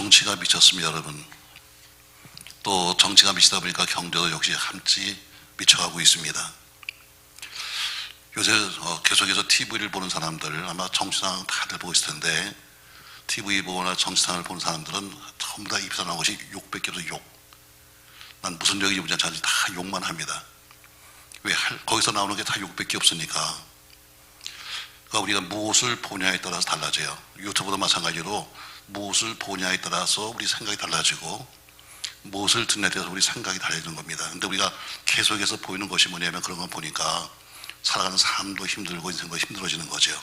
정치가 미쳤습니다, 여러분. 또 정치가 미치다 보니까 경제도 역시 함께 미쳐가고 있습니다. 요새 어, 계속해서 TV를 보는 사람들 아마 정치상 다들 보고 있을 텐데 TV 보거나 정치상을 보는 사람들은 전부 다 입사 나온 것이 욕밖에 없어 욕. 난 무슨 욕인지 모르지 않지 다 욕만 합니다. 왜 할- 거기서 나오는 게 다 욕밖에 없으니까. 그러니까 우리가 무엇을 보냐에 따라서 달라져요. 유튜브도 마찬가지로 무엇을 보냐에 따라서 우리 생각이 달라지고 무엇을 듣냐에 따라서 우리 생각이 달라지는 겁니다. 근데 우리가 계속해서 보이는 것이 뭐냐면 그런 거 보니까 살아가는 삶도 힘들고 인생도 힘들어지는 거죠.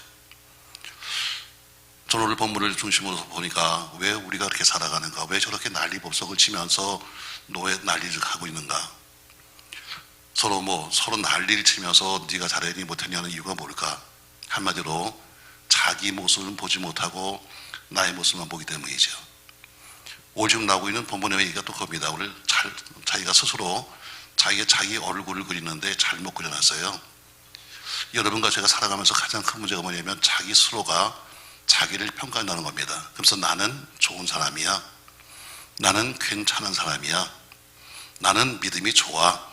저는 오늘 본문을 중심으로 보니까 왜 우리가 그렇게 살아가는가, 왜 저렇게 난리법석을 치면서 노예 난리를 하고 있는가. 서로 뭐 서로 난리를 치면서 네가 잘했니 못했냐는 이유가 뭘까? 한마디로 자기 모습을 보지 못하고 나의 모습만 보기 때문이죠. 지금 나오고 있는 본문의 얘기가 또 겁니다. 오늘 잘, 자기가 스스로 자기가 자기 얼굴을 그리는데 잘못 그려놨어요. 여러분과 제가 살아가면서 가장 큰 문제가 뭐냐면 자기 스스로가 자기를 평가한다는 겁니다. 그래서 나는 좋은 사람이야. 나는 괜찮은 사람이야. 나는 믿음이 좋아.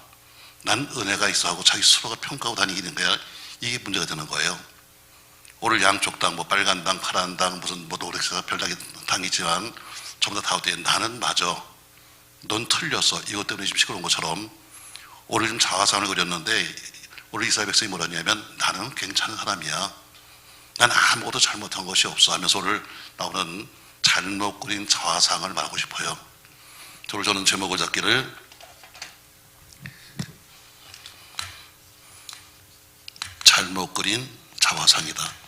난 은혜가 있어 하고 자기 스스로가 평가하고 다니는 거야. 이게 문제가 되는 거예요. 오늘 양쪽 당, 뭐 빨간 당, 파란 당, 무슨 뭐 노력자가 별다른 당이 있지만 전부 다 다우때 나는 맞아. 넌 틀렸어. 이것 때문에 지금 시끄러운 것처럼 오늘 좀 자화상을 그렸는데 오늘 이스라엘 백성이 뭐라 했냐면 나는 괜찮은 사람이야. 난 아무것도 잘못한 것이 없어 하면서 오늘 나오는 잘못 그린 자화상을 말하고 싶어요. 오늘 저는 제목을 잡기를 잘못 그린 자화상이다.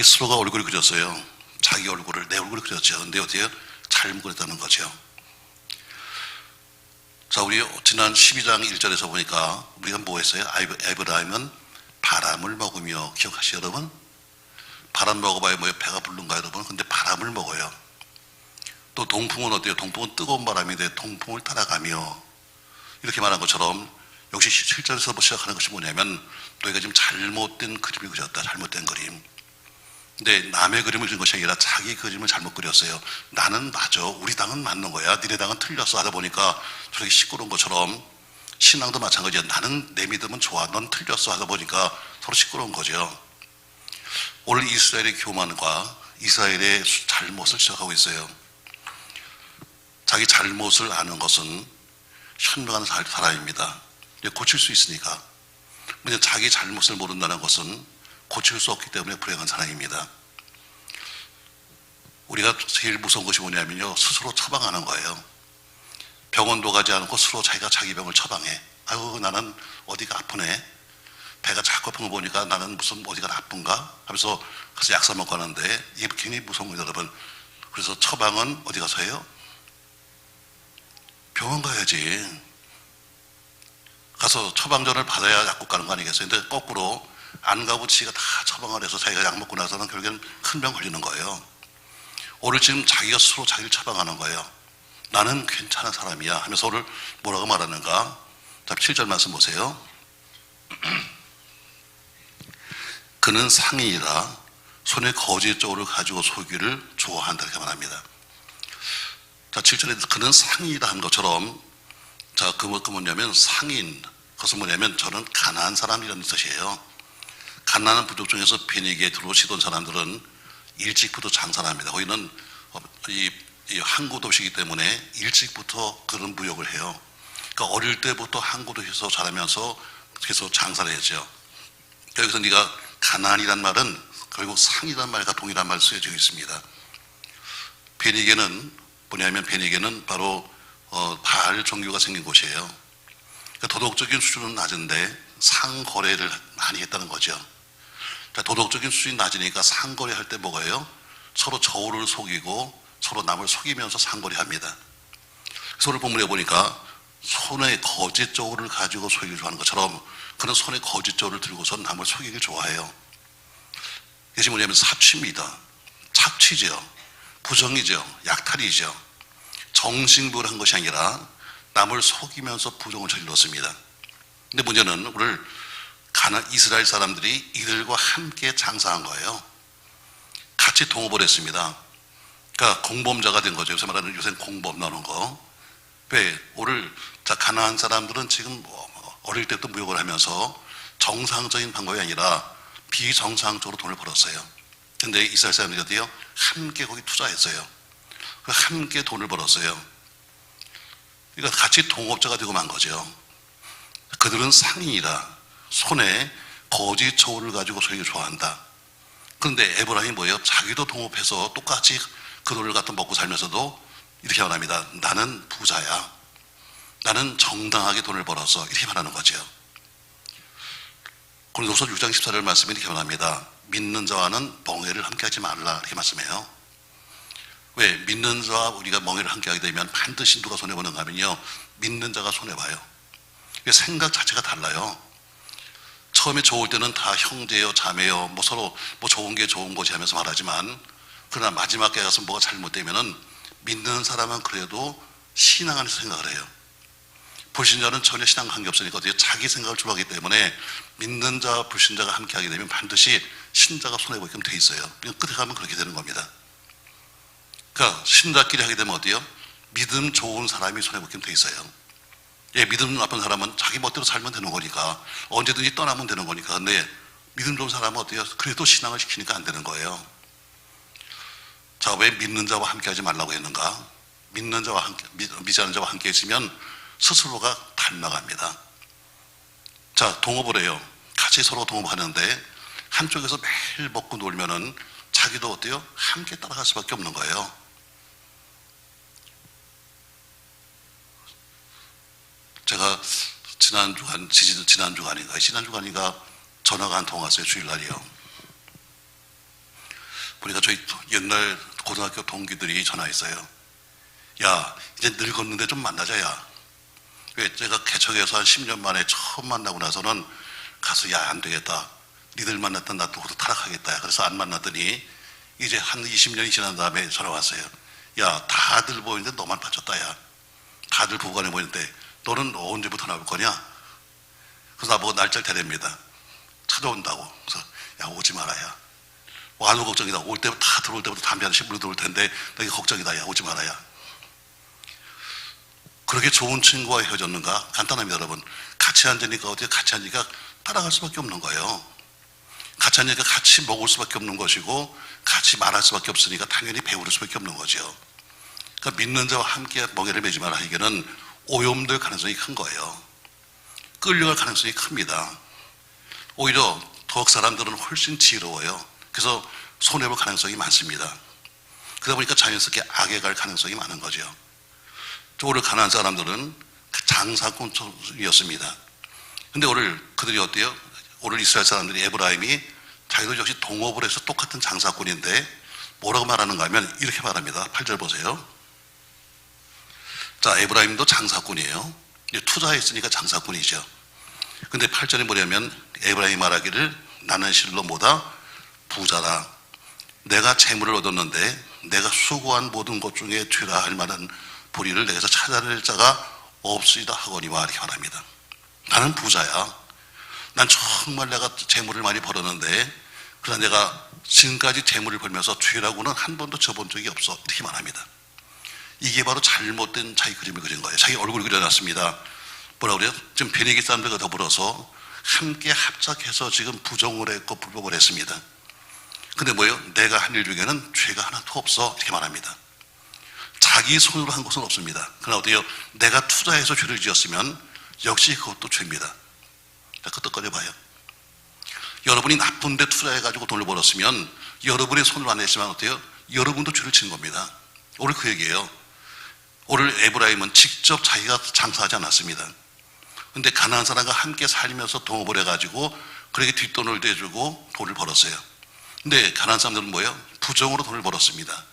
자기 스스로가 얼굴을 그렸어요. 자기 얼굴을 내 얼굴을 그렸죠. 근데 어떻게 잘못 그렸다는 거죠. 자, 우리 지난 12장 1절에서 보니까 우리가 뭐 했어요? 에브라임은 바람을 먹으며 기억하시죠, 여러분? 바람 먹어봐야 뭐예요? 배가 부른가 여러분? 근데 바람을 먹어요. 또 동풍은 어때요? 동풍은 뜨거운 바람인데 동풍을 따라가며 이렇게 말한 것처럼 역시 7절에서 시작하는 것이 뭐냐면 너희가 지금 잘못된 그림을 그렸다. 잘못된 그림. 근데 남의 그림을 그린 것이 아니라 자기 그림을 잘못 그렸어요. 나는 맞아. 우리 당은 맞는 거야. 니네 당은 틀렸어. 하다 보니까 저렇게 시끄러운 것처럼 신앙도 마찬가지야. 나는 내 믿음은 좋아. 넌 틀렸어. 하다 보니까 서로 시끄러운 거죠. 오늘 이스라엘의 교만과 이스라엘의 잘못을 시작하고 있어요. 자기 잘못을 아는 것은 현명한 사- 사람입니다. 고칠 수 있으니까. 근데 자기 잘못을 모른다는 것은 고칠 수 없기 때문에 불행한 사람입니다. 우리가 제일 무서운 것이 뭐냐면요. 스스로 처방하는 거예요. 병원도 가지 않고 스스로 자기가 자기 병을 처방해. 아유, 나는 어디가 아프네. 배가 자꾸 아픈 거 보니까 나는 무슨 어디가 나쁜가? 하면서 가서 약 사 먹고 하는데 이게 굉장히 무서운 거예요, 여러분. 그래서 처방은 어디 가서 해요? 병원 가야지. 가서 처방전을 받아야 약국 가는 거 아니겠어요? 근데 거꾸로 안 가고 지가 다 처방을 해서 자기가 약 먹고 나서는 결국엔 큰 병 걸리는 거예요. 오늘 지금 자기가 스스로 자기를 처방하는 거예요. 나는 괜찮은 사람이야 하면서 오늘 뭐라고 말하는가? 자, 7절 말씀 보세요. 그는 상인이라 손에 거짓 쪽을 가지고 소기를 좋아한다 이렇게 말합니다. 자, 7절에 그는 상인이라 한 것처럼 자, 그, 뭐- 그 뭐냐면 상인. 그것은 뭐냐면 저는 가난한 사람이라는 뜻이에요. 가난한 부족 중에서 베니게 들어오시던 사람들은 일찍부터 장사를 합니다. 거기는 어, 이, 이 항구 도시이기 때문에 일찍부터 그런 무역을 해요. 그러니까 어릴 때부터 항구 도시에서 자라면서 계속 장사를 했죠. 여기서 네가 가난이란 말은 결국 상이란 말과 동일한 말 쓰여지고 있습니다. 베니게는 뭐냐면 베니게는 바로 어, 바알 종교가 생긴 곳이에요. 그러니까 도덕적인 수준은 낮은데 상거래를 많이 했다는 거죠. 자, 도덕적인 수준이 낮으니까 상거래 할 때 뭐가요? 서로 저울을 속이고 서로 남을 속이면서 상거래 합니다. 그래서 오늘 본문에 보니까 손에 거짓 저울을 가지고 속이기 좋아하는 것처럼 그는 손에 거짓 저울을 들고서 남을 속이길 좋아해요. 이것이 뭐냐면 사취입니다. 착취죠. 부정이죠. 약탈이죠. 정신부를 한 것이 아니라 남을 속이면서 부정을 저질렀습니다. 근데 문제는 오늘 가나 이스라엘 사람들이 이들과 함께 장사한 거예요. 같이 동업을 했습니다. 그러니까 공범자가 된 거죠. 요새 말하는 요새 공범 나오는 거. 왜 오늘 자 가난한 사람들은 지금 뭐 어릴 때부터 무역을 하면서 정상적인 방법이 아니라 비정상적으로 돈을 벌었어요. 근데 이스라엘 사람들이 어때요? 함께 거기 투자했어요. 그 함께 돈을 벌었어요. 그러니까 같이 동업자가 되고 만 거죠. 그들은 상인이다. 손에 거짓 저울을 가지고 소리를 좋아한다. 그런데 에브라임이 뭐예요? 자기도 동업해서 똑같이 그 돈을 갖다 먹고 살면서도 이렇게 말합니다. 나는 부자야. 나는 정당하게 돈을 벌어서 이렇게 말하는 거죠. 고린도서 6장 14절 말씀이 이렇게 말합니다. 믿는 자와는 멍해를 함께하지 말라 이렇게 말씀해요. 왜 믿는 자와 우리가 멍해를 함께하게 되면 반드시 누가 손해 보는가 하면요. 믿는 자가 손해 봐요. 생각 자체가 달라요. 처음에 좋을 때는 다 형제요, 자매요, 뭐 서로 뭐 좋은 게 좋은 거지 하면서 말하지만 그러나 마지막에 가서 뭐가 잘못되면은 믿는 사람은 그래도 신앙 안에서 생각을 해요. 불신자는 전혀 신앙 관계 없으니까 어떻게 자기 생각을 주하기 때문에 믿는 자와 불신자가 함께 하게 되면 반드시 신자가 손해보게끔 돼 있어요. 그냥 끝에 가면 그렇게 되는 겁니다. 그러니까 신자끼리 하게 되면 어때요? 믿음 좋은 사람이 손해보게끔 돼 있어요. 예, 믿음 나쁜 사람은 자기 멋대로 살면 되는 거니까 언제든지 떠나면 되는 거니까 근데 믿음 좋은 사람은 어때요? 그래도 신앙을 시키니까 안 되는 거예요. 자, 왜 믿는 자와 함께 하지 말라고 했는가? 믿는 자와 함께, 믿지 않는 자와 함께 있으면 스스로가 닮아갑니다. 자, 동업을 해요. 같이 서로 동업하는데 한쪽에서 매일 먹고 놀면은 자기도 어때요? 함께 따라갈 수밖에 없는 거예요. 제가 지난 주간, 지난 주간인가, 지난 주간인가 전화가 한통 왔어요. 주일날이요. 보니까 저희 옛날 고등학교 동기들이 전화했어요. 야, 이제 늙었는데 좀 만나자, 야. 왜 제가 개척해서 한 10년 만에 처음 만나고 나서는 가서 야, 안 되겠다. 니들 만났던 나도 타락하겠다. 야. 그래서 안 만났더니 이제 한 20년이 지난 다음에 전화 왔어요. 야, 다들 보이는데 너만 빠졌다, 야. 다들 부부간에 보이는데 너는 언제부터 나올 거냐? 그래서 나보고 날짜를 대립니다. 찾아온다고. 그래서 야, 오지 마라, 야. 와도 걱정이다. 올 때부터 다 들어올 때부터 담배 하나씩 물어 들어올 텐데 너게 걱정이다. 야, 오지 마라, 야. 그렇게 좋은 친구와 헤어졌는가? 간단합니다, 여러분. 같이 앉으니까 어떻게 같이 앉으니까 따라갈 수밖에 없는 거예요. 같이 앉으니까 같이 먹을 수밖에 없는 것이고 같이 말할 수밖에 없으니까 당연히 배울 수밖에 없는 거죠. 그러니까 믿는 자와 함께 멍에를 매지 마라 하기에는 오염될 가능성이 큰 거예요. 끌려갈 가능성이 큽니다. 오히려 더욱 사람들은 훨씬 지혜로워요. 그래서 손해볼 가능성이 많습니다. 그러다 보니까 자연스럽게 악에 갈 가능성이 많은 거죠. 또 오늘 가난한 사람들은 그 장사꾼이었습니다. 근데 오늘 그들이 어때요? 오늘 이스라엘 사람들이 에브라임이 자기도 역시 동업을 해서 똑같은 장사꾼인데 뭐라고 말하는가 하면 이렇게 말합니다. 8절 보세요. 자, 에브라임도 장사꾼이에요. 투자했으니까 장사꾼이죠. 근데 8절에 뭐냐면 에브라임이 말하기를 나는 실로 뭐다? 부자라. 내가 재물을 얻었는데 내가 수고한 모든 것 중에 죄라 할 만한 불의를 내게서 찾아낼 자가 없으리다 하거니와 이렇게 말합니다. 나는 부자야. 난 정말 내가 재물을 많이 벌었는데 그러나 내가 지금까지 재물을 벌면서 죄라고는 한 번도 져본 적이 없어. 이렇게 말합니다. 이게 바로 잘못된 자기 그림을 그린 거예요. 자기 얼굴을 그려놨습니다. 뭐라 그래요? 지금 베네기 사람들과 더불어서 함께 합작해서 지금 부정을 했고 불법을 했습니다. 근데 뭐예요? 내가 한 일 중에는 죄가 하나도 없어. 이렇게 말합니다. 자기 손으로 한 것은 없습니다. 그러나 어때요? 내가 투자해서 죄를 지었으면 역시 그것도 죄입니다. 자, 그것도 꺼내봐요. 여러분이 나쁜데 투자해가지고 돈을 벌었으면 여러분의 손으로 안 했지만 어때요? 여러분도 죄를 친 겁니다. 오늘 그 얘기예요. 오늘 에브라임은 직접 자기가 장사하지 않았습니다. 근데 가난한 사람과 함께 살면서 동업을 해가지고 그렇게 뒷돈을 대주고 돈을 벌었어요. 근데 가난한 사람들은 뭐예요? 부정으로 돈을 벌었습니다.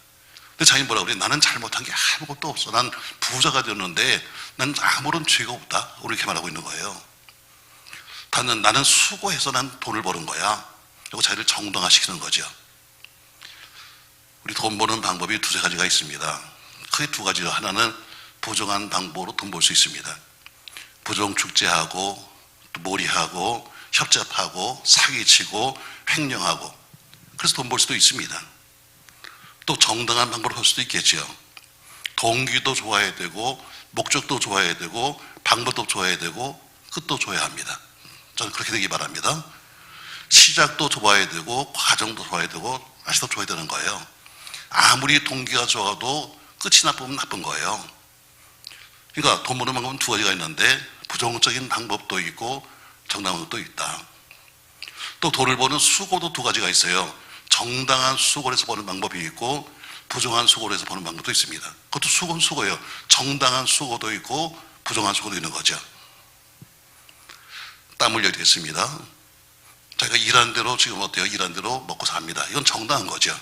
근데 자기 뭐라 그래? 나는 잘못한 게 아무것도 없어. 난 부자가 되었는데 난 아무런 죄가 없다. 이렇게 말하고 있는 거예요. 나는, 나는 수고해서 난 돈을 버는 거야. 그리고 자기를 정당화시키는 거죠. 우리 돈 버는 방법이 두세 가지가 있습니다. 크게 두 가지로 하나는 부정한 방법으로 돈 벌 수 있습니다. 부정 축제하고 또 몰이하고 협잡하고 사기치고 횡령하고 그래서 돈 벌 수도 있습니다. 또 정당한 방법을 할 수도 있겠지요. 동기도 좋아야 되고 목적도 좋아야 되고 방법도 좋아야 되고 끝도 좋아야 합니다. 저는 그렇게 되기 바랍니다. 시작도 좋아야 되고 과정도 좋아야 되고 아시도 좋아야 되는 거예요. 아무리 동기가 좋아도 끝이 나쁘면 나쁜 거예요. 그러니까 돈 버는 방법은 두 가지가 있는데 부정적인 방법도 있고 정당한 것도 있다. 또 돈을 버는 수고도 두 가지가 있어요. 정당한 수고를 해서 버는 방법이 있고 부정한 수고를 해서 버는 방법도 있습니다. 그것도 수고는 수고예요. 정당한 수고도 있고 부정한 수고도 있는 거죠. 땀 흘려야 되겠습니다. 자기가 일한 대로 지금 어때요? 일한 대로 먹고 삽니다. 이건 정당한 거죠.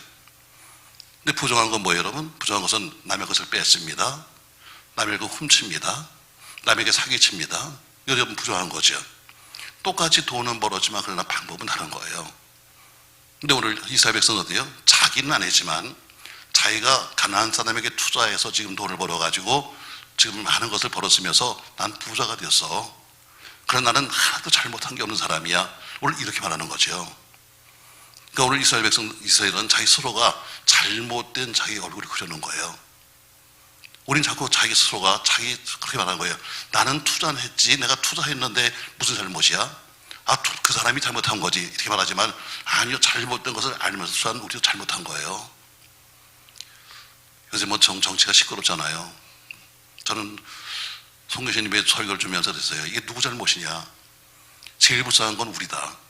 근데 부정한 건 뭐예요, 여러분? 부정한 것은 남의 것을 뺏습니다. 남의 걸 훔칩니다. 남에게 사기칩니다. 여러분 부정한 거죠. 똑같이 돈은 벌었지만 그러나 방법은 다른 거예요. 근데 오늘 이스라엘 백성은 어때요? 자기는 안 했지만 자기가 가난한 사람에게 투자해서 지금 돈을 벌어가지고 지금 많은 것을 벌었으면서 난 부자가 되었어. 그러나 나는 하나도 잘못한 게 없는 사람이야. 오늘 이렇게 말하는 거죠. 그러니까 오늘 이스라엘 백성, 이스라엘은 자기 스스로가 잘못된 자기 얼굴을 그려놓은 거예요. 우린 자꾸 자기 스스로가 자기 그렇게 말하는 거예요. 나는 투자는 했지. 내가 투자했는데 무슨 잘못이야? 아, 투- 그 사람이 잘못한 거지. 이렇게 말하지만 아니요. 잘못된 것을 알면서 투자는 우리도 잘못한 거예요. 요새 뭐 정, 정치가 시끄럽잖아요. 저는 송 교수님의 설교를 주면서 그랬어요. 이게 누구 잘못이냐? 제일 불쌍한 건 우리다.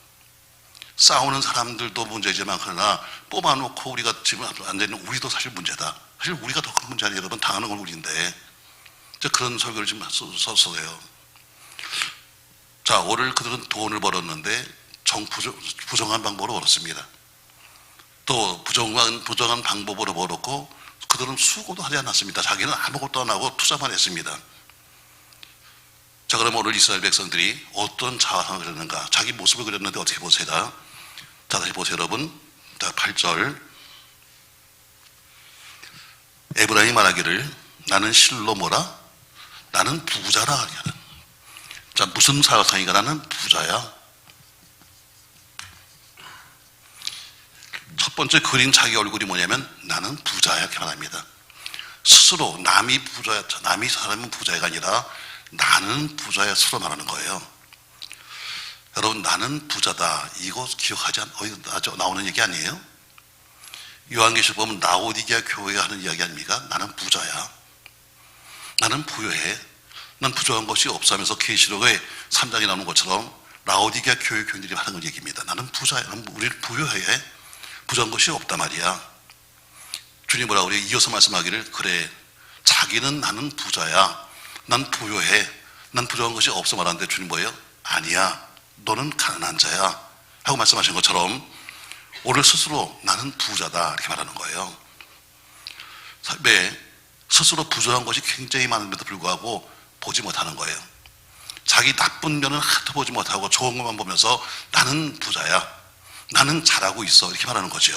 싸우는 사람들도 문제지만 그러나 뽑아놓고 우리가 지금 안 되는 우리도 사실 문제다. 사실 우리가 더 큰 문제 아니에요. 여러분 당하는 건 우리인데. 저 그런 설교를 지금 써- 썼어요. 자, 오늘 그들은 돈을 벌었는데 정, 부정, 부정한 방법으로 벌었습니다. 또 부정한, 부정한 방법으로 벌었고 그들은 수고도 하지 않았습니다. 자기는 아무것도 안 하고 투자만 했습니다. 자, 그럼 오늘 이스라엘 백성들이 어떤 자화상을 그렸는가? 자기 모습을 그렸는데 어떻게 보세요? 자, 다시 보세요, 여러분. 자, 8절. 에브라임이 말하기를 나는 실로 뭐라? 나는 부자라 하냐. 자, 무슨 사화상이가 나는 부자야. 첫 번째 그린 자기 얼굴이 뭐냐면 나는 부자야 이렇게 말합니다. 스스로 남이 부자야, 남이 사람은 부자가 아니라 나는 부자야 스스로 말하는 거예요. 여러분 나는 부자다 이거 기억하지 않 어디 나오는 얘기 아니에요? 요한계시록 보면 나오디게아 교회가 하는 이야기 아닙니까? 나는 부자야. 나는 부유해. 난 부족한 것이 없어 하면서 계시록의 3장에 나오는 것처럼 라오디게아 교회 교인들이 하는 얘기입니다. 나는 부자야. 우리를 부유해. 부족한 것이 없단 말이야. 주님 뭐라 그래요? 이어서 말씀하기를 그래. 자기는 나는 부자야. 난 부유해. 난 부족한 것이 없어 말하는데 주님 뭐예요? 아니야. 너는 가난한 자야. 하고 말씀하신 것처럼 오늘 스스로 나는 부자다. 이렇게 말하는 거예요. 왜? 스스로 부족한 것이 굉장히 많음에도 불구하고 보지 못하는 거예요. 자기 나쁜 면은 하나도 보지 못하고 좋은 것만 보면서 나는 부자야. 나는 잘하고 있어. 이렇게 말하는 거죠.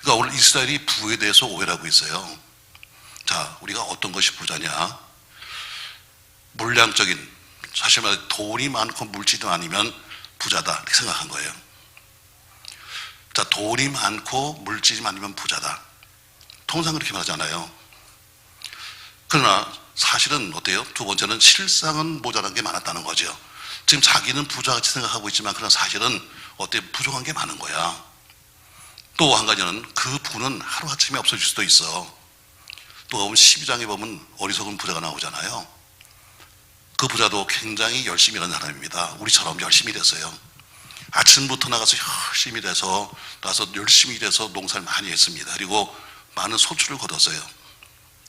그러니까 오늘 이스라엘이 부에 대해서 오해를 하고 있어요. 자, 우리가 어떤 것이 부자냐? 물량적인, 사실 말해 돈이 많고 물질도 아니면 부자다. 이렇게 생각한 거예요. 자, 돈이 많고 물질이 많으면 부자다. 통상 그렇게 말하잖아요. 그러나 사실은 어때요? 두 번째는 실상은 모자란 게 많았다는 거죠. 지금 자기는 부자같이 생각하고 있지만 그런 사실은 어때 부족한 게 많은 거야. 또 한 가지는 그 부는 하루아침에 없어질 수도 있어. 또 보면 12장에 보면 어리석은 부자가 나오잖아요. 그 부자도 굉장히 열심히 일하는 사람입니다. 우리처럼 열심히 일했어요. 아침부터 나가서 열심히 일해서 나서 열심히 일해서 농사를 많이 했습니다. 그리고 많은 소출을 거뒀어요.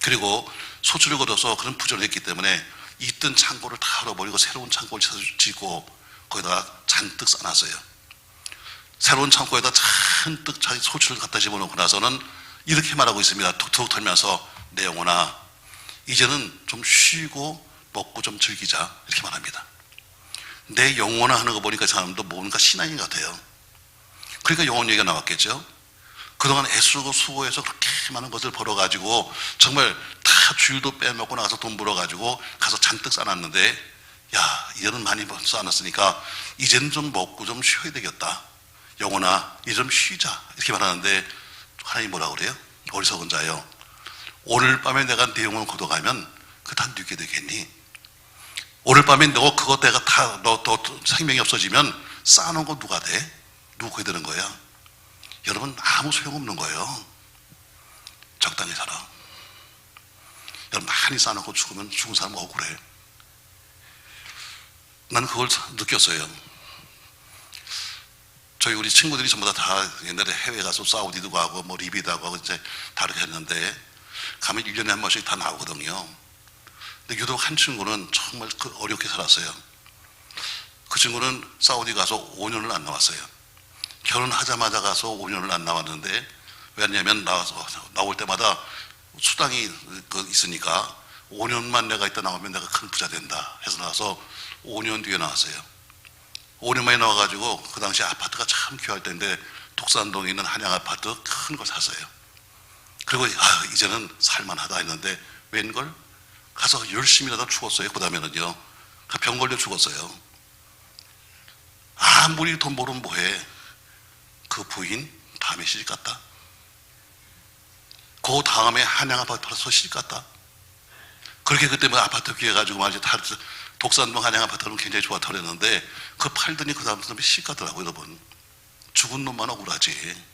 그리고 소출을 거둬서 그런 부전을 했기 때문에 있던 창고를 다 헐어버리고 새로운 창고를 짓고 거기다가 잔뜩 싸놨어요. 새로운 창고에다 잔뜩 자기 소출을 갖다 집어넣고 나서는 이렇게 말하고 있습니다. 툭툭 털면서 내 영혼아 이제는 좀 쉬고 먹고 좀 즐기자 이렇게 말합니다. 내 영혼아 하는 거 보니까 사람도 뭔가 신앙인 같아요. 그러니까 영혼 얘기가 나왔겠죠. 그동안 애쓰고 수고해서 그렇게 많은 것을 벌어가지고 정말 다 주일도 빼먹고 나가서 돈 벌어가지고 가서 잔뜩 싸놨는데 야 이제는 많이 쌓아놨으니까 이제는 좀 먹고 좀 쉬어야 되겠다 영혼아 이제 좀 쉬자 이렇게 말하는데 하나님 뭐라 그래요? 어리석은 자요. 오늘 밤에 내가 내용을 걷어가면 그다 누게 되겠니? 오늘 밤에 너 그거 내가 다너 너 생명이 없어지면 쌓아놓은 거 누가 돼? 누가 되는 거야? 여러분 아무 소용없는 거예요. 적당히 살아. 여러분 많이 쌓아놓고 죽으면 죽은 사람 억울해. 난 그걸 느꼈어요. 저희 우리 친구들이 전부 다, 다 옛날에 해외 가서 사우디도 가고 뭐 리비도 하고 이제 다르게 했는데 가면 1년에 한 번씩 다 나오거든요. 근데 유독 한 친구는 정말 그 어렵게 살았어요. 그 친구는 사우디 가서 5년을 안 나왔어요. 결혼하자마자 가서 5년을 안 나왔는데 왜냐면 나와서 나올 때마다 수당이 그 있으니까 5년만 내가 있다 나오면 내가 큰 부자 된다 해서 나와서 5년 뒤에 나왔어요. 5년 만에 나와가지고 그 당시 아파트가 참 귀할 때인데 독산동에 있는 한양 아파트 큰 걸 샀어요. 그리고 아, 이제는 살만하다 했는데 웬걸 가서 열심히라도 죽었어요. 그 다음에는요. 병 걸려 죽었어요. 아무리 돈 벌으면 뭐해. 그 부인 다음에 시집 갔다. 그 다음에 한양 아파트 팔아서 시집 갔다. 그렇게 그때 뭐 아파트 기해가지고 말이죠. 다 독산동 한양 아파트는 굉장히 좋았다 그랬는데 그 팔더니 그 다음부터 시집 가더라고요, 여러분. 죽은 놈만 억울하지.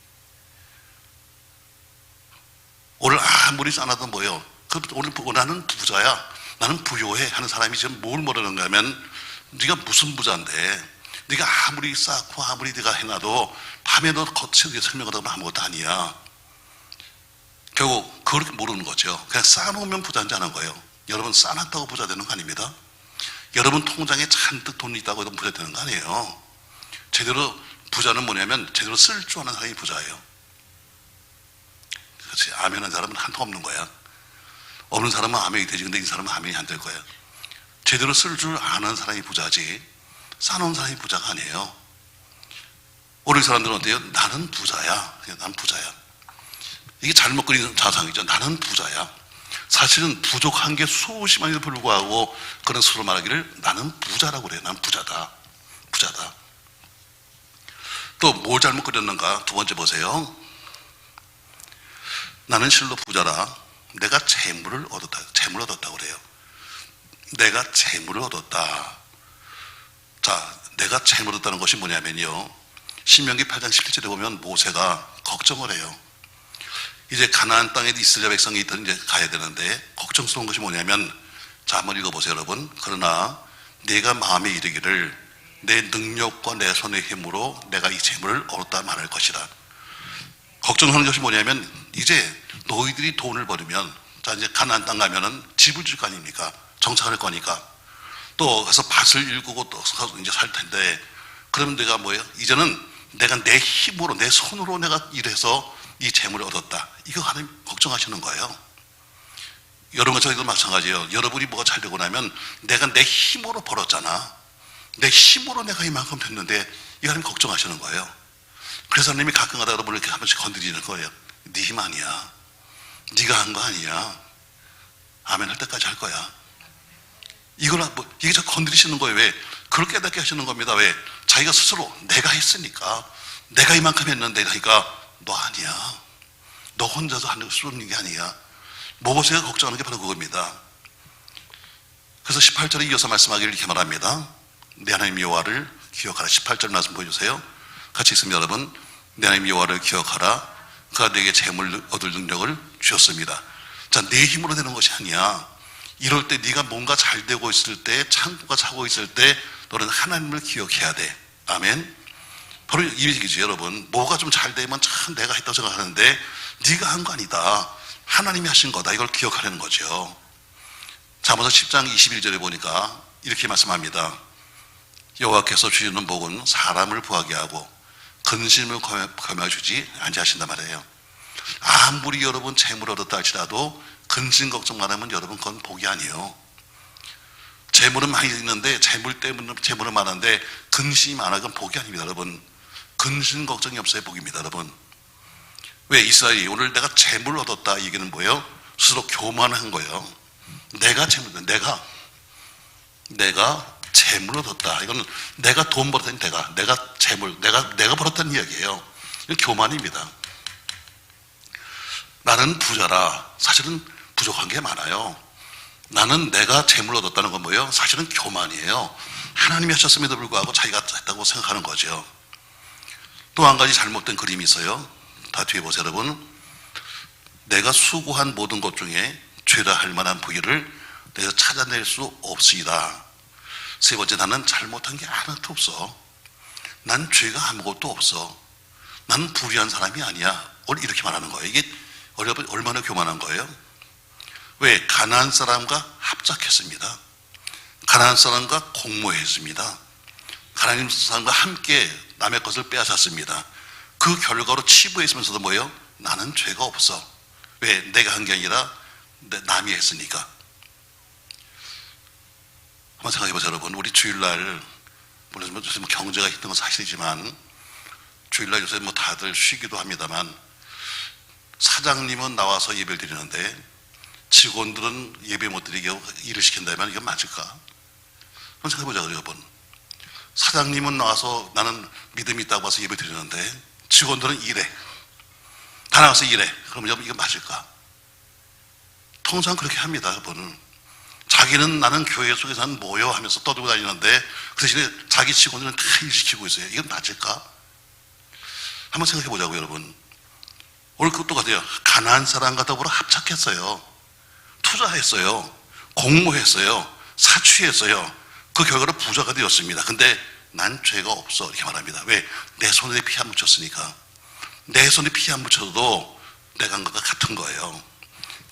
오늘 아무리 싸나도 뭐요. 그 오늘 나는 부자야. 나는 부요해 하는 사람이 지금 뭘 모르는가 하면 네가 무슨 부자인데 네가 아무리 쌓고 아무리 네가 해놔도 밤에 너 거칠게 설명하다 보면 아무것도 아니야. 결국 그렇게 모르는 거죠. 그냥 쌓아놓으면 부자인지 아는 거예요. 여러분 쌓아놨다고 부자 되는 거 아닙니다. 여러분 통장에 잔뜩 돈이 있다고 해도 부자 되는 거 아니에요. 제대로 부자는 뭐냐면 제대로 쓸 줄 아는 사람이 부자예요. 그렇지. 아멘 한 사람은 한통 없는 거야. 없는 사람은 아멘이 되지. 근데 이 사람은 아멘이 안 될 거야. 제대로 쓸 줄 아는 사람이 부자지. 쌓아놓은 사람이 부자가 아니에요. 우리 사람들은 어때요? 나는 부자야. 난 부자야. 이게 잘못 그린 자상이죠. 나는 부자야. 사실은 부족한 게 수십만에도 불구하고 그런 수로 말하기를 나는 부자라고 그래요. 난 부자다. 부자다. 또 뭘 잘못 그렸는가? 두 번째 보세요. 나는 실로 부자라. 내가 재물을 얻었다. 재물을 얻었다 그래요. 내가 재물을 얻었다. 자, 내가 재물을 얻었다는 것이 뭐냐면요. 신명기 8장 17절에 보면 모세가 걱정을 해요. 이제 가나안 땅에 이스라엘 백성이 있던 이제 가야 되는데 걱정스러운 것이 뭐냐면 자 한번 읽어보세요 여러분 그러나 내가 마음에 이르기를 내 능력과 내 손의 힘으로 내가 이 재물을 얻었다 말할 것이다 걱정하는 것이 뭐냐면 이제 너희들이 돈을 벌으면 자 이제 가나안 땅 가면은 집을 줄 거 아닙니까 정착할 거니까 또 가서 밭을 일구고 또 이제 살 텐데 그러면 내가 뭐예요 이제는 내가 내 힘으로 내 손으로 내가 일해서 이 재물을 얻었다. 이거 하나님 걱정하시는 거예요. 여러분 저희도 마찬가지예요. 여러분이 뭐가 잘 되고 나면 내가 내 힘으로 벌었잖아. 내 힘으로 내가 이만큼 됐는데 이거 하나님 걱정하시는 거예요. 그래서 하나님이 가끔가다 여러분을 이렇게 한 번씩 건드리는 거예요. 네 힘 아니야. 네가 한 거 아니야. 아멘 할 때까지 할 거야. 이걸 뭐 이게 저 건드리시는 거예요. 왜? 그렇게 깨닫게 하시는 겁니다. 왜? 자기가 스스로 내가 했으니까 내가 이만큼 했는데 그러니까 너 아니야. 너 혼자서 하는 수 있는 게 아니야. 모세가 걱정하는 게 바로 그겁니다. 그래서 18절에 이어서 말씀하기를 이렇게 말합니다. 내 하나님 여호와를 기억하라. 18절 말씀 보여주세요. 같이 있습니다, 여러분. 내 하나님 여호와를 기억하라. 그가 내게 재물 얻을 능력을 주셨습니다. 자, 내 힘으로 되는 것이 아니야. 이럴 때 네가 뭔가 잘 되고 있을 때, 창고가 차고 있을 때, 너는 하나님을 기억해야 돼. 아멘. 바로 이 얘기죠, 여러분. 뭐가 좀 잘 되면 참 내가 했다고 생각하는데 네가 한 거 아니다. 하나님이 하신 거다. 이걸 기억하려는 거죠. 잠언서 10장 21절에 보니까 이렇게 말씀합니다. 여호와께서 주시는 복은 사람을 부하게 하고 근심을 겸해 주지 아니하신단 말이에요. 아무리 여러분 재물 얻었다 할지라도 근심 걱정만 하면 여러분 그건 복이 아니에요. 재물은 많이 있는데 재물 때문에 재물은 많은데 근심이 많아 그건 복이 아닙니다, 여러분. 근심 걱정이 없어야 복입니다, 여러분. 왜 이스라엘이 오늘 내가 재물 얻었다 얘기는 뭐예요? 스스로 교만한 거예요. 내가 재물, 내가 내가 재물 얻었다. 이거는 내가 돈 벌었다니 내가 내가 재물, 내가 내가 벌었다는 이야기예요. 교만입니다. 나는 부자라 사실은 부족한 게 많아요. 나는 내가 재물 얻었다는 건 뭐예요? 사실은 교만이에요. 하나님이 하셨음에도 불구하고 자기가 했다고 생각하는 거죠. 또 한 가지 잘못된 그림이 있어요. 다 뒤에 보세요, 여러분. 내가 수고한 모든 것 중에 죄라 할 만한 부위를 내가 찾아낼 수 없으이다. 세 번째, 나는 잘못한 게 하나도 없어. 난 죄가 아무것도 없어. 난 불의한 사람이 아니야. 오늘 이렇게 말하는 거예요. 이게 얼마나 교만한 거예요? 왜? 가나안 사람과 합작했습니다. 가나안 사람과 공모했습니다. 하나님 사람과 함께 남의 것을 빼앗았습니다. 그 결과로 치부했으면서도 뭐예요? 나는 죄가 없어. 왜? 내가 한 게 아니라 내- 남이 했으니까. 한번 생각해 보세요, 여러분. 우리 주일날, 물론 요새 뭐 경제가 힘든 건 사실이지만, 주일날 요새 뭐 다들 쉬기도 합니다만, 사장님은 나와서 예배를 드리는데, 직원들은 예배 못 드리게 일을 시킨다면 이건 맞을까? 한번 생각해 보자, 여러분. 사장님은 나와서 나는 믿음이 있다고 와서 예배 드리는데, 직원들은 일해. 다 나와서 일해. 그러면 여러분, 이거 맞을까? 통상 그렇게 합니다, 여러분. 자기는 나는 교회 속에서 난 뭐요 하면서 떠들고 다니는데 그 대신에 자기 직원들은 다 일시키고 있어요. 이건 맞을까? 한번 생각해 보자고 여러분. 오늘 그것도 같아요. 가난한 사람과 더불어 합작했어요. 투자했어요. 공모했어요. 사취했어요. 그 결과로 부자가 되었습니다. 근데 난 죄가 없어 이렇게 말합니다. 왜? 내 손에 피 안 묻혔으니까. 내 손에 피 안 묻혀도 내가 한 것과 같은 거예요.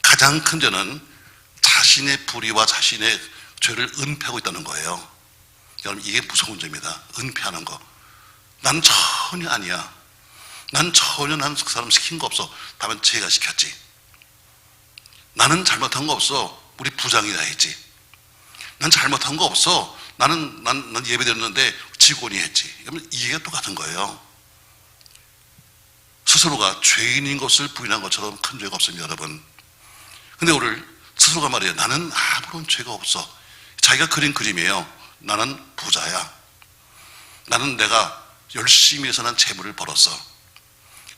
가장 큰 죄는 자신의 불의와 자신의 죄를 은폐하고 있다는 거예요. 여러분 이게 무서운 죄입니다. 은폐하는 거. 난 전혀 아니야. 난 전혀 난 그 사람 시킨 거 없어. 다만 제가 시켰지. 나는 잘못한 거 없어. 우리 부장이 다 했지. 난 잘못한 거 없어. 나는 난, 난 예배 드렸는데 직원이 했지. 그러면 이해가 똑같은 거예요. 스스로가 죄인인 것을 부인한 것처럼 큰 죄가 없습니다, 여러분. 근데 오늘 스스로가 말이에요. 나는 아무런 죄가 없어. 자기가 그린 그림이에요. 나는 부자야. 나는 내가 열심히 해서 난 재물을 벌었어.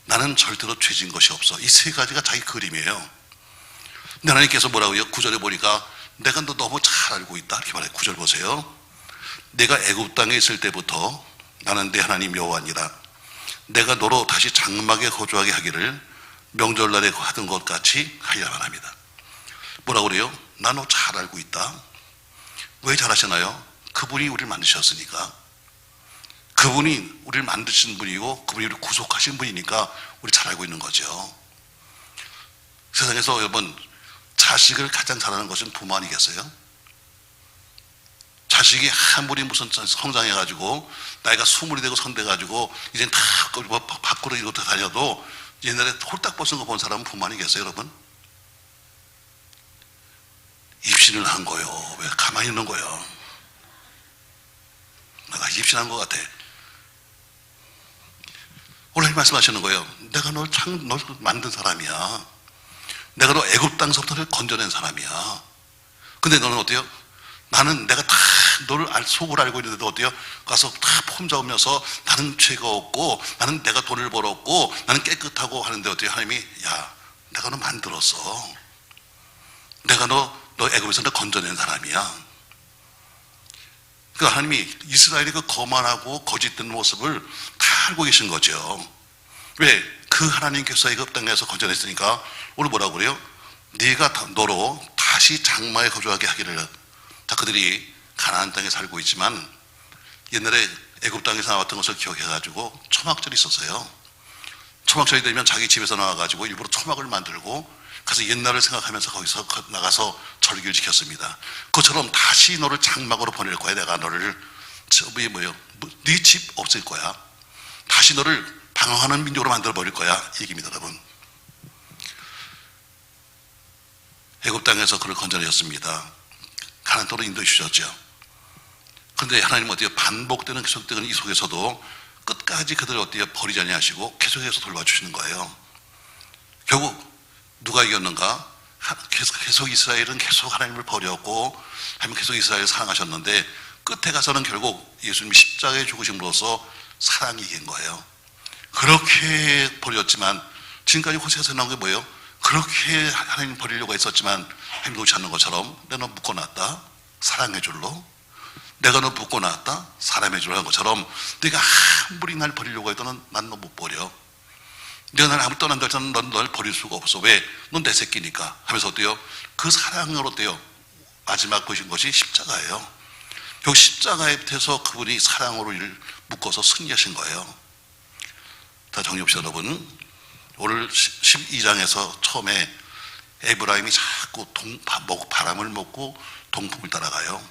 나는 절대로 죄진 것이 없어. 이 세 가지가 자기 그림이에요. 근데 하나님께서 뭐라고요? 구절에 보니까 내가 너 너무 잘 알고 있다. 이렇게 말해요. 구절 보세요. 내가 애굽 땅에 있을 때부터 나는 내 하나님 여호와니라. 내가 너로 다시 장막에 거주하게 하기를 명절날에 하던 것 같이 하리라 말합니다. 뭐라고 그래요? 나 너 잘 알고 있다. 왜 잘하시나요? 그분이 우리를 만드셨으니까. 그분이 우리를 만드신 분이고 그분이 우리를 구속하신 분이니까 우리 잘 알고 있는 거죠. 세상에서 여러분 자식을 가장 잘하는 것은 부모 아니겠어요? 자식이 아무리 무슨 성장해가지고 나이가 스물이 되고 선돼가지고 이제 다뭐 밖으로 이렇게 다녀도 옛날에 홀딱 벗은 거 본 사람은 부모 아니겠어요 여러분? 입신을 한 거요. 왜 가만히 있는 거요? 내가 입신한 것 같아. 오늘 말씀하시는 거예요. 내가 널 창, 널 만든 사람이야. 내가 너 애굽 땅서부터 건져낸 사람이야. 근데 너는 어때요? 나는 내가 다 너를 알, 속을 알고 있는데도 어때요? 가서 다 폼 잡으면서 나는 죄가 없고 나는 내가 돈을 벌었고 나는 깨끗하고 하는데 어때요? 하나님이 야 내가 너 만들었어. 내가 너, 너 애굽에서 너 건져낸 사람이야. 그 하나님이 이스라엘의 그 거만하고 거짓된 모습을 다 알고 계신 거죠. 왜? 그 하나님께서 애굽 땅에서 건져냈으니까 오늘 뭐라고 그래요? 네가 다- 너로 다시 장마에 거주하게 하기를 자 그들이 가나안 땅에 살고 있지만 옛날에 애굽 땅에서 나왔던 것을 기억해 가지고 초막절이 있었어요. 초막절이 되면 자기 집에서 나와 가지고 일부러 초막을 만들고 가서 옛날을 생각하면서 거기서 거- 나가서 절기를 지켰습니다. 그처럼 다시 너를 장막으로 보낼 거야. 내가 너를 저기 뭐요? 네 집 없을 거야. 다시 너를 방황하는 민족으로 만들어 버릴 거야. 이 얘기입니다, 여러분. 애굽 땅에서 그를 건져내셨습니다. 가난 땅으로 인도해 주셨죠. 그런데 하나님 어때요? 반복되는 계속되는 이 속에서도 끝까지 그들을 어때요? 버리지 아니하시고 계속해서 돌봐주시는 거예요. 결국 누가 이겼는가? 하- 계속, 계속 이스라엘은 계속 하나님을 버렸고 하나님 계속 이스라엘을 사랑하셨는데 끝에 가서는 결국 예수님이 십자가에 죽으심으로써 사랑이 이긴 거예요. 그렇게 버렸지만 지금까지 호세에서 나온 게 뭐예요? 그렇게 하나님 버리려고 했었지만 행동치 않는 것처럼 내가 너 묶어놨다 사랑해 줄로 내가 너 묶어놨다 사랑해 줄로 한 것처럼 네가 아무리 날 버리려고 해도 난 너 못 버려 날 아무 떠난다 했잖아 넌널 버릴 수가 없어 왜? 넌 내 새끼니까 하면서 어때요? 그 사랑으로 어때요? 마지막 보신 것이 십자가예요 결국 십자가에 붙어서 그분이 사랑으로 묶어서 승리하신 거예요 다 정리합시다 여러분 오늘 12장에서 처음에 에브라임이 자꾸 동, 바람을 먹고 동풍을 따라가요.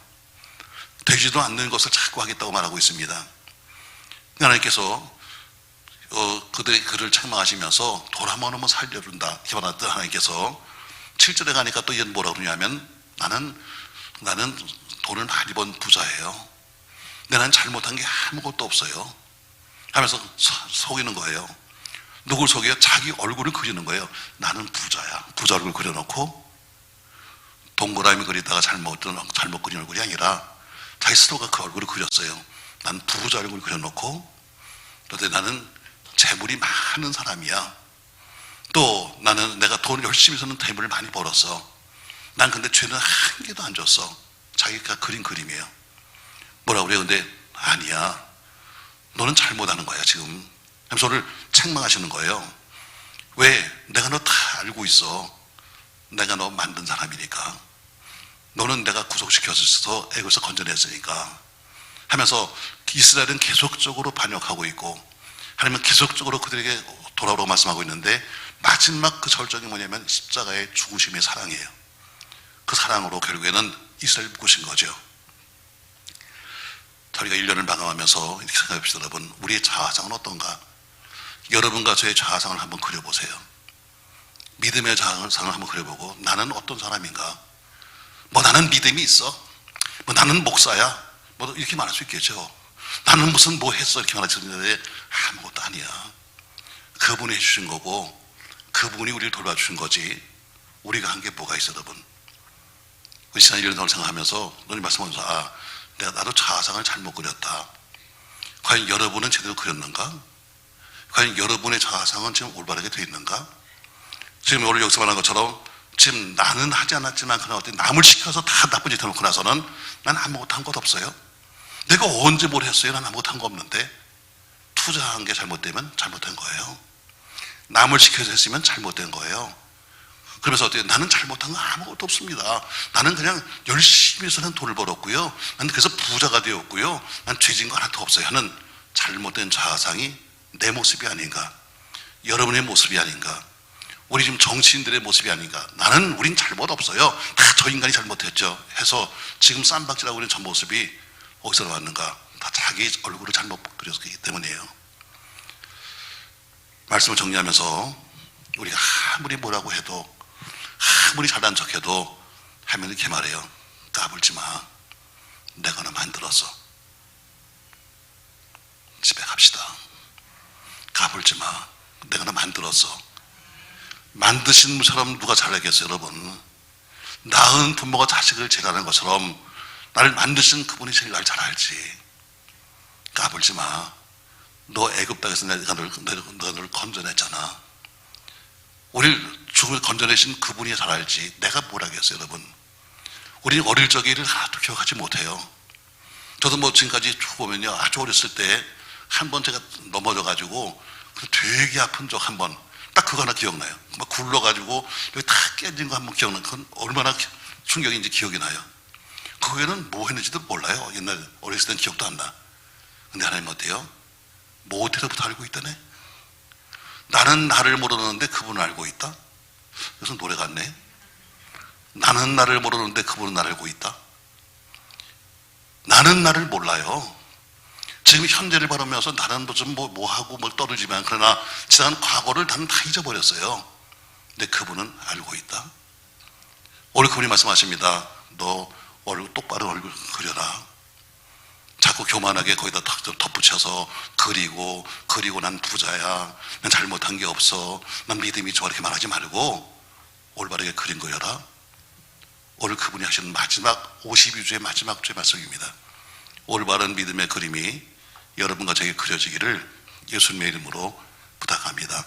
되지도 않는 것을 자꾸 하겠다고 말하고 있습니다. 하나님께서 어, 그들의 그를 책망하시면서 돌아만 오면 살려준다. 희망했던 하나님께서 7절에 가니까 또 얘는 뭐라 그러냐면 나는 나는 돈을 많이 번 부자예요. 난 잘못한 게 아무것도 없어요. 하면서 서- 속이는 거예요. 누굴 속여요? 자기 얼굴을 그리는 거예요. 나는 부자야. 부자 얼굴 그려놓고 동그라미 그리다가 잘못, 잘못 그린 얼굴이 아니라 자기 스스로가 그 얼굴을 그렸어요. 난 부자 얼굴 그려놓고 그런데 나는 재물이 많은 사람이야. 또 나는 내가 돈 열심히 쓰는 재물을 많이 벌었어. 난 근데 죄는 한 개도 안 줬어. 자기가 그린 그림이에요. 뭐라 그래요? 근데 아니야. 너는 잘못하는 거야 지금. 하면서 오늘 책망하시는 거예요. 왜? 내가 너 다 알고 있어. 내가 너 만든 사람이니까. 너는 내가 구속시켜서 애국에서 건져냈으니까. 하면서 이스라엘은 계속적으로 반역하고 있고 하나님은 계속적으로 그들에게 돌아오라고 말씀하고 있는데 마지막 그 절정이 뭐냐면 십자가의 죽으심의 사랑이에요. 그 사랑으로 결국에는 이스라엘 묶으신 거죠. 저희가 1년을 마감하면서 이렇게 생각해봅시다 여러분. 우리의 자아상은 어떤가? 여러분과 저의 자아상을 한번 그려보세요. 믿음의 자아상을 한번 그려보고 나는 어떤 사람인가? 뭐 나는 믿음이 있어? 뭐 나는 목사야? 뭐 이렇게 말할 수 있겠죠. 나는 무슨 뭐 했어? 이렇게 있는데 아무것도 아니야. 그분이 해주신 거고 그분이 우리를 돌봐주신 거지 우리가 한 게 뭐가 있어 여러분. 지난 1년 동안 생각하면서 너님 말씀하면서 아 내가 나도 자아상을 잘못 그렸다. 과연 여러분은 제대로 그렸는가? 과연 여러분의 자아상은 지금 올바르게 되어 있는가? 지금 오늘 여기서 말한 것처럼 지금 나는 하지 않았지만 그러나 어떻게 남을 시켜서 다 나쁜 짓 해놓고 나서는 난 아무것도 한 것 없어요. 내가 언제 뭘 했어요? 난 아무것도 한 거 없는데 투자한 게 잘못되면 잘못된 거예요. 남을 시켜서 했으면 잘못된 거예요. 그러면서 어떻게 나는 잘못한 거 아무것도 없습니다. 나는 그냥 열심히 해서는 돈을 벌었고요. 나는 그래서 부자가 되었고요. 난 죄진 거 하나도 없어요. 하는 잘못된 자아상이 내 모습이 아닌가. 여러분의 모습이 아닌가. 우리 지금 정치인들의 모습이 아닌가. 나는 우린 잘못 없어요. 다 저 인간이 잘못했죠. 해서 지금 쌈박질하고 있는 저 모습이 어디서 나왔는가. 다 자기 얼굴을 잘못 그렸기 때문이에요. 말씀을 정리하면서 우리가 아무리 뭐라고 해도 아무리 잘난 척해도 하면 이렇게 말해요. 까불지 마. 내가 너 만들었어. 집에 갑시다. 까불지 마. 내가 너 만들었어. 만드신 분처럼 누가 잘하겠어요, 여러분? 낳은 부모가 자식을 제가하는 것처럼 나를 만드신 그분이 제일 날잘 알지. 까불지 마. 너 애굽 땅에서 내가 너를, 너를 건져냈잖아. 우리를 죽음을 건져내신 그분이 잘 알지. 내가 뭘 하겠어요, 여러분. 우리는 어릴 적의 일을 하나도 기억하지 못해요. 저도 뭐 지금까지 쭉 보면요. 아주 어렸을 때 한 번 제가 넘어져가지고 되게 아픈 적 한 번. 딱 그거 하나 기억나요. 막 굴러가지고 여기 다 깨진 거 한 번 기억나. 그건 얼마나 충격인지 기억이 나요. 그 후에는 뭐 했는지도 몰라요. 옛날 어렸을 땐 기억도 안 나. 근데 하나님 어때요? 모텔부터 알고 있다네. 나는 나를 모르는데 그분을 알고 있다. 그래서 노래 같네. 나는 나를 모르는데 그분은 나를 알고 있다. 나는 나를 몰라요. 지금 현재를 바라면서 나는 무슨 뭐, 뭐 하고 뭘 떠들지만 그러나 지난 과거를 나는 다 잊어버렸어요. 근데 그분은 알고 있다. 오늘 그분이 말씀하십니다. 너 얼굴 똑바로 얼굴 그려라. 자꾸 교만하게 거기다 덧- 덧붙여서 그리고 그리고 난 부자야. 난 잘못한 게 없어. 난 믿음이 좋아 이렇게 말하지 말고 올바르게 그린 거여라. 오늘 그분이 하시는 마지막 52주의 마지막 주의 말씀입니다. 올바른 믿음의 그림이 여러분과 제게 그려지기를 예수님의 이름으로 부탁합니다.